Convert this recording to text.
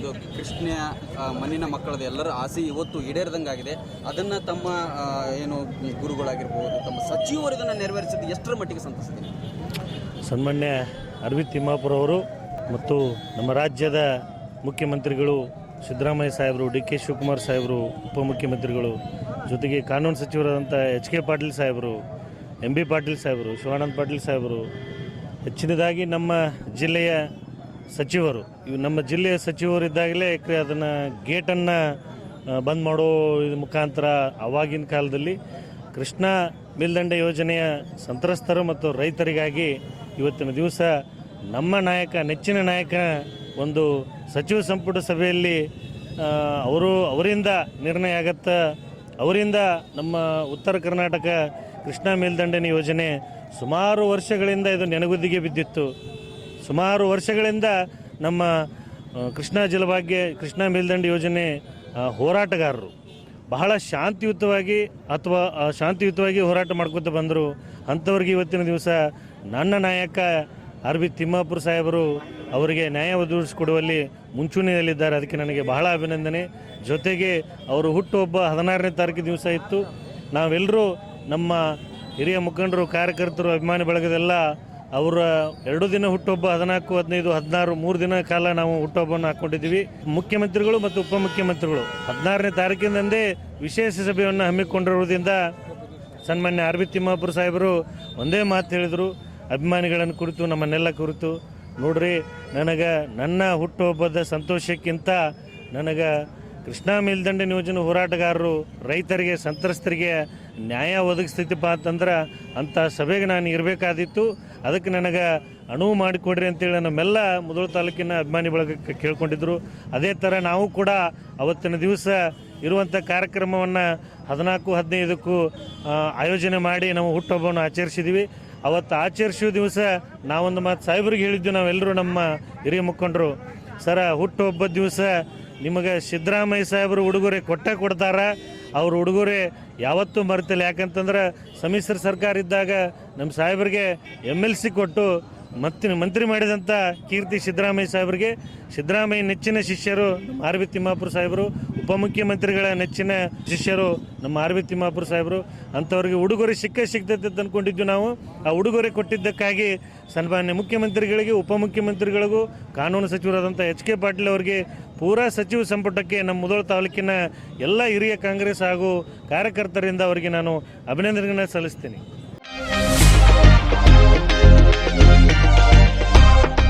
ಅದು ಕೃಷ್ಣ ಮಣ್ಣಿನ ಮಕ್ಕಳದ ಎಲ್ಲರ ಆಸೆ ಇವತ್ತು ಈಡೇರಿದಂಗಾಗಿದೆ. ಅದನ್ನು ತಮ್ಮ ಏನು ಗುರುಗಳಾಗಿರ್ಬೋದು, ತಮ್ಮ ಸಚಿವರು ಇದನ್ನು ನೆರವೇರಿಸಿದ್ದು ಎಷ್ಟರ ಮಟ್ಟಿಗೆ ಸಂತಸಿದೆ ಸನ್ಮಾನ್ಯ ಅರವಿಂದ್ ತಿಮ್ಮಾಪುರ ಅವರು ಮತ್ತು ನಮ್ಮ ರಾಜ್ಯದ ಮುಖ್ಯಮಂತ್ರಿಗಳು ಸಿದ್ದರಾಮಯ್ಯ ಸಾಹೇಬರು, ಡಿ ಕೆ ಶಿವಕುಮಾರ್ ಸಾಹೇಬರು, ಉಪಮುಖ್ಯಮಂತ್ರಿಗಳು, ಜೊತೆಗೆ ಕಾನೂನು ಸಚಿವರಾದಂಥ ಎಚ್ ಕೆ ಪಾಟೀಲ್ ಸಾಹೇಬರು, ಎಂ ಬಿ ಪಾಟೀಲ್ ಸಾಹೇಬರು, ಶಿವಾನಂದ ಪಾಟೀಲ್ ಸಾಹೇಬರು, ಹೆಚ್ಚಿನದಾಗಿ ನಮ್ಮ ಜಿಲ್ಲೆಯ ಸಚಿವರು, ಇವು ನಮ್ಮ ಜಿಲ್ಲೆಯ ಸಚಿವರಿದ್ದಾಗಲೇ ಅದನ್ನು ಗೇಟನ್ನು ಬಂದ್ ಮಾಡೋ ಮುಖಾಂತರ ಅವಾಗಿನ ಕಾಲದಲ್ಲಿ ಕೃಷ್ಣ ಮೇಲ್ದಂಡೆ ಯೋಜನೆಯ ಸಂತ್ರಸ್ತರು ಮತ್ತು ರೈತರಿಗಾಗಿ ಇವತ್ತಿನ ದಿವಸ ನಮ್ಮ ನಾಯಕ, ನೆಚ್ಚಿನ ನಾಯಕ ಒಂದು ಸಚಿವ ಸಂಪುಟ ಸಭೆಯಲ್ಲಿ ಅವರು ಅವರಿಂದ ನಿರ್ಣಯ ಆಗತ್ತ, ಅವರಿಂದ ನಮ್ಮ ಉತ್ತರ ಕರ್ನಾಟಕ ಕೃಷ್ಣಾ ಮೇಲ್ದಂಡನೆ ಯೋಜನೆ ಸುಮಾರು ವರ್ಷಗಳಿಂದ ಇದು ನೆನಗುದಿಗೆ ಬಿದ್ದಿತ್ತು. ಸುಮಾರು ವರ್ಷಗಳಿಂದ ನಮ್ಮ ಕೃಷ್ಣಾ ಜಲಭಾಗ್ಯ, ಕೃಷ್ಣ ಮೇಲ್ದಂಡೆ ಯೋಜನೆ ಹೋರಾಟಗಾರರು. ಬಹಳ ಶಾಂತಿಯುತವಾಗಿ ಅಥವಾ ಶಾಂತಿಯುತವಾಗಿ ಹೋರಾಟ ಮಾಡ್ಕೊತ ಬಂದರು. ಅಂಥವ್ರಿಗೆ ಇವತ್ತಿನ ದಿವಸ ನನ್ನ ನಾಯಕ ಆರ್ ಬಿ ತಿಮ್ಮಾಪುರ ಸಾಹೇಬರು ಅವರಿಗೆ ನ್ಯಾಯ ಒದಗಿಸಿಕೊಡುವಲ್ಲಿ ಮುಂಚೂಣಿಯಲ್ಲಿದ್ದಾರೆ. ಅದಕ್ಕೆ ನನಗೆ ಬಹಳ ಅಭಿನಂದನೆ. ಜೊತೆಗೆ ಅವರು ಹುಟ್ಟುಹಬ್ಬ ಹದಿನಾರನೇ ತಾರೀಕು ದಿವಸ ಇತ್ತು. ನಾವೆಲ್ಲರೂ ನಮ್ಮ ಹಿರಿಯ ಮುಖಂಡರು, ಕಾರ್ಯಕರ್ತರು, ಅಭಿಮಾನಿ ಬಳಗದೆಲ್ಲ ಅವರ ಎರಡು ದಿನ ಹುಟ್ಟುಹಬ್ಬ ಹದಿನಾಲ್ಕು, ಹದಿನೈದು, ಹದಿನಾರು, ಮೂರು ದಿನ ಕಾಲ ನಾವು ಹುಟ್ಟುಹಬ್ಬವನ್ನು ಹಾಕೊಂಡಿದ್ದೀವಿ ಮುಖ್ಯಮಂತ್ರಿಗಳು ಮತ್ತು ಉಪಮುಖ್ಯಮಂತ್ರಿಗಳು ಹದಿನಾರನೇ ತಾರೀಕಿನಂದೇ ವಿಶೇಷ ಸಭೆಯನ್ನು ಹಮ್ಮಿಕೊಂಡಿರುವುದರಿಂದ ಸನ್ಮಾನ್ಯ ಆರ್ ಬಿ ತಿಮ್ಮಾಪುರ ಸಾಹೇಬರು ಒಂದೇ ಮಾತು ಹೇಳಿದರು. ಅಭಿಮಾನಿಗಳನ್ನು ಕುರಿತು, ನಮ್ಮನ್ನೆಲ್ಲ ಕುರಿತು, ನೋಡ್ರಿ, ನನಗೆ ನನ್ನ ಹುಟ್ಟುಹಬ್ಬದ ಸಂತೋಷಕ್ಕಿಂತ ನನಗೆ ಕೃಷ್ಣಾ ಮೇಲ್ದಂಡೆ ನಿಯೋಜನೆ ಹೋರಾಟಗಾರರು, ರೈತರಿಗೆ, ಸಂತ್ರಸ್ತರಿಗೆ ನ್ಯಾಯ ಒದಗಿಸ್ತೈತಿಪ್ಪ ಅಂತಂದ್ರೆ ಅಂಥ ಸಭೆಗೆ ನಾನು ಇರಬೇಕಾದಿತ್ತು. ಅದಕ್ಕೆ ನನಗೆ ಅನುವು ಮಾಡಿಕೊಡ್ರಿ ಅಂತೇಳಿ ನಮ್ಮೆಲ್ಲ ಮುದೋಳ ತಾಲೂಕಿನ ಅಭಿಮಾನಿ ಬಳಗಕ್ಕೆ ಕೇಳ್ಕೊಂಡಿದ್ರು. ಅದೇ ಥರ ನಾವು ಕೂಡ ಅವತ್ತಿನ ದಿವಸ ಇರುವಂಥ ಕಾರ್ಯಕ್ರಮವನ್ನು ಹದಿನಾಲ್ಕು, ಹದಿನೈದಕ್ಕೂ ಆಯೋಜನೆ ಮಾಡಿ ನಾವು ಹುಟ್ಟುಹಬ್ಬವನ್ನು ಆಚರಿಸಿದ್ವಿ. ಅವತ್ತು ಆಚರಿಸುವ ದಿವಸ ನಾವೊಂದು ಮಾತು ಸಾಹೇಬ್ರಿಗೆ ಹೇಳಿದ್ವಿ. ನಾವೆಲ್ಲರೂ ನಮ್ಮ ಹಿರಿಯ ಮುಖಂಡರು. ಸರ, ಹುಟ್ಟುಹಬ್ಬದ ದಿವಸ ನಿಮಗೆ ಸಿದ್ದರಾಮಯ್ಯ ಸಾಹೇಬರು ಉಡುಗೊರೆ ಕೊಟ್ಟೆ ಕೊಡ್ತಾರೆ. ಅವ್ರ ಉಡುಗೊರೆ ಯಾವತ್ತೂ ಮರೆತಿಲ್ಲ. ಯಾಕಂತಂದ್ರೆ ಸಮ್ಮಿಶ್ರ ಸರ್ಕಾರ ಇದ್ದಾಗ ನಮ್ಮ ಸಾಹೇಬರಿಗೆ ಎಂ ಎಲ್ ಸಿ ಕೊಟ್ಟು ಮತ್ತೆ ಮಂತ್ರಿ ಮಾಡಿದಂಥ ಕೀರ್ತಿ ಸಿದ್ದರಾಮಯ್ಯ ಸಾಹೇಬರಿಗೆ ಸಿದ್ದರಾಮಯ್ಯ ನೆಚ್ಚಿನ ಶಿಷ್ಯರು ನಮ್ಮ ಆರ್ ಬಿ ತಿಮ್ಮಾಪುರ ಸಾಹೇಬರು, ಉಪಮುಖ್ಯಮಂತ್ರಿಗಳ ನೆಚ್ಚಿನ ಶಿಷ್ಯರು ನಮ್ಮ ಆರ್ ಬಿ ತಿಮ್ಮಾಪುರ ಸಾಹೇಬರು. ಅಂಥವ್ರಿಗೆ ಉಡುಗೊರೆ ಸಿಕ್ಕ ಸಿಗ್ತೈತೆ ಅಂತ ಅಂದ್ಕೊಂಡಿದ್ವಿ ನಾವು. ಆ ಉಡುಗೊರೆ ಕೊಟ್ಟಿದ್ದಕ್ಕಾಗಿ ಸನ್ಮಾನ್ಯ ಮುಖ್ಯಮಂತ್ರಿಗಳಿಗೆ, ಉಪಮುಖ್ಯಮಂತ್ರಿಗಳಿಗೂ, ಕಾನೂನು ಸಚಿವರಾದಂಥ ಎಚ್ ಕೆ ಪಾಟೀಲ್ ಅವರಿಗೆ ಪೂರಾ ಸಚಿವ ಸಂಪುಟಕ್ಕೆ ನಮ್ಮ ಮುದೋಳ ತಾಲೂಕಿನ ಎಲ್ಲ ಹಿರಿಯ ಕಾಂಗ್ರೆಸ್ ಹಾಗೂ ಕಾರ್ಯಕರ್ತರಿಂದ ಅವರಿಗೆ ನಾನು ಅಭಿನಂದನೆಗಳನ್ನು ಸಲ್ಲಿಸ್ತೀನಿ.